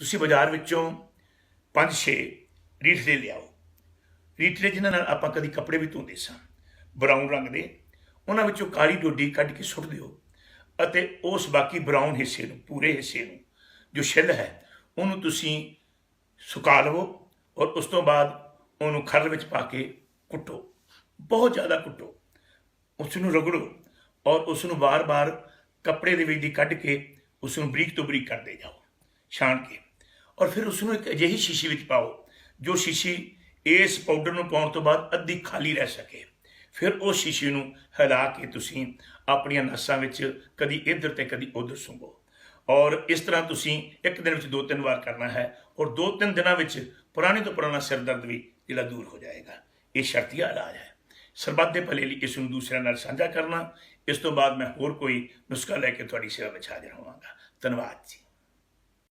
ਤੁਸੀਂ ਬਾਜ਼ਾਰ ਵਿੱਚੋਂ 5-6 ਰੀਠਲੇ ਲਿਆਓ। ਰੀਠਲੇ ਜਿਨ੍ਹਾਂ ਨਾਲ ਆਪਾਂ ਕਦੀ ਕੱਪੜੇ ਵੀ ਧੋਂਦੇ ਸਾਂ ਬਰਾਊਨ ਰੰਗ ਦੇ, ਉਹਨਾਂ ਵਿੱਚੋਂ ਕਾਲੀ ਡੋਡੀ ਕੱਢ ਕੇ ਸੁੱਟ ਦਿਓ ਅਤੇ ਉਸ ਬਾਕੀ ਬਰਾਊਨ ਹਿੱਸੇ ਨੂੰ, ਪੂਰੇ ਹਿੱਸੇ ਨੂੰ, ਜੋ ਛਿੱਲ ਹੈ, ਉਹਨੂੰ ਤੁਸੀਂ ਸੁਕਾ ਲਵੋ ਔਰ ਉਸ ਤੋਂ ਬਾਅਦ ਉਹਨੂੰ ਖਰਲ ਵਿੱਚ ਪਾ ਕੇ ਕੁੱਟੋ। ਬਹੁਤ ਜ਼ਿਆਦਾ ਕੁੱਟੋ। ਉਸ ਨੂੰ ਰਗੜੋ ਔਰ ਉਸ ਨੂੰ ਵਾਰ-ਵਾਰ ਕੱਪੜੇ ਦੇ ਵਿੱਚ ਦੀ ਕੱਢ ਕੇ ਉਸ ਨੂੰ ਬਰੀਕ ਤੋਂ ਬਰੀਕ ਕਰਦੇ ਜਾਓ। ਛਾਣ ਕੇ ਔਰ ਫਿਰ ਉਸ ਨੂੰ ਇੱਕ ਅਜਿਹੀ ਸ਼ੀਸ਼ੀ ਵਿੱਚ ਪਾਓ, ਜੋ ਸ਼ੀਸ਼ੀ ਇਸ ਪਾਊਡਰ ਨੂੰ ਪਾਉਣ ਤੋਂ ਬਾਅਦ ਅੱਧੀ ਖਾਲੀ ਰਹਿ ਸਕੇ। ਫਿਰ ਉਹ ਸ਼ੀਸ਼ੀ ਨੂੰ ਹਿਲਾ ਕੇ ਤੁਸੀਂ ਆਪਣੀਆਂ ਨਸਾਂ ਵਿੱਚ ਕਦੀ ਇੱਧਰ ਤੇ ਕਦੀ ਉੱਧਰ ਸੁੰਘੋ ਔਰ ਇਸ ਤਰ੍ਹਾਂ ਤੁਸੀਂ ਇੱਕ ਦਿਨ ਵਿੱਚ ਦੋ ਤਿੰਨ ਵਾਰ ਕਰਨਾ ਹੈ ਔਰ ਦੋ ਤਿੰਨ ਦਿਨਾਂ ਵਿੱਚ ਪੁਰਾਣੇ ਤੋਂ ਪੁਰਾਣਾ ਸਿਰ ਦਰਦ ਵੀ ਜਿਹੜਾ ਦੂਰ ਹੋ ਜਾਏਗਾ। ਇਹ ਸ਼ਰਤੀਆ ਇਲਾਜ ਹੈ। ਸਰਬੱਤ ਦੇ ਭਲੇ ਲਈ ਇਸ ਨੂੰ ਦੂਸਰਿਆਂ ਨਾਲ ਸਾਂਝਾ ਕਰਨਾ। ਇਸ ਤੋਂ ਬਾਅਦ ਮੈਂ ਹੋਰ ਕੋਈ ਨੁਸਖਾ ਲੈ ਕੇ ਤੁਹਾਡੀ ਸੇਵਾ ਵਿੱਚ ਹਾਜ਼ਰ ਹੋਵਾਂਗਾ। ਧੰਨਵਾਦ ਜੀ।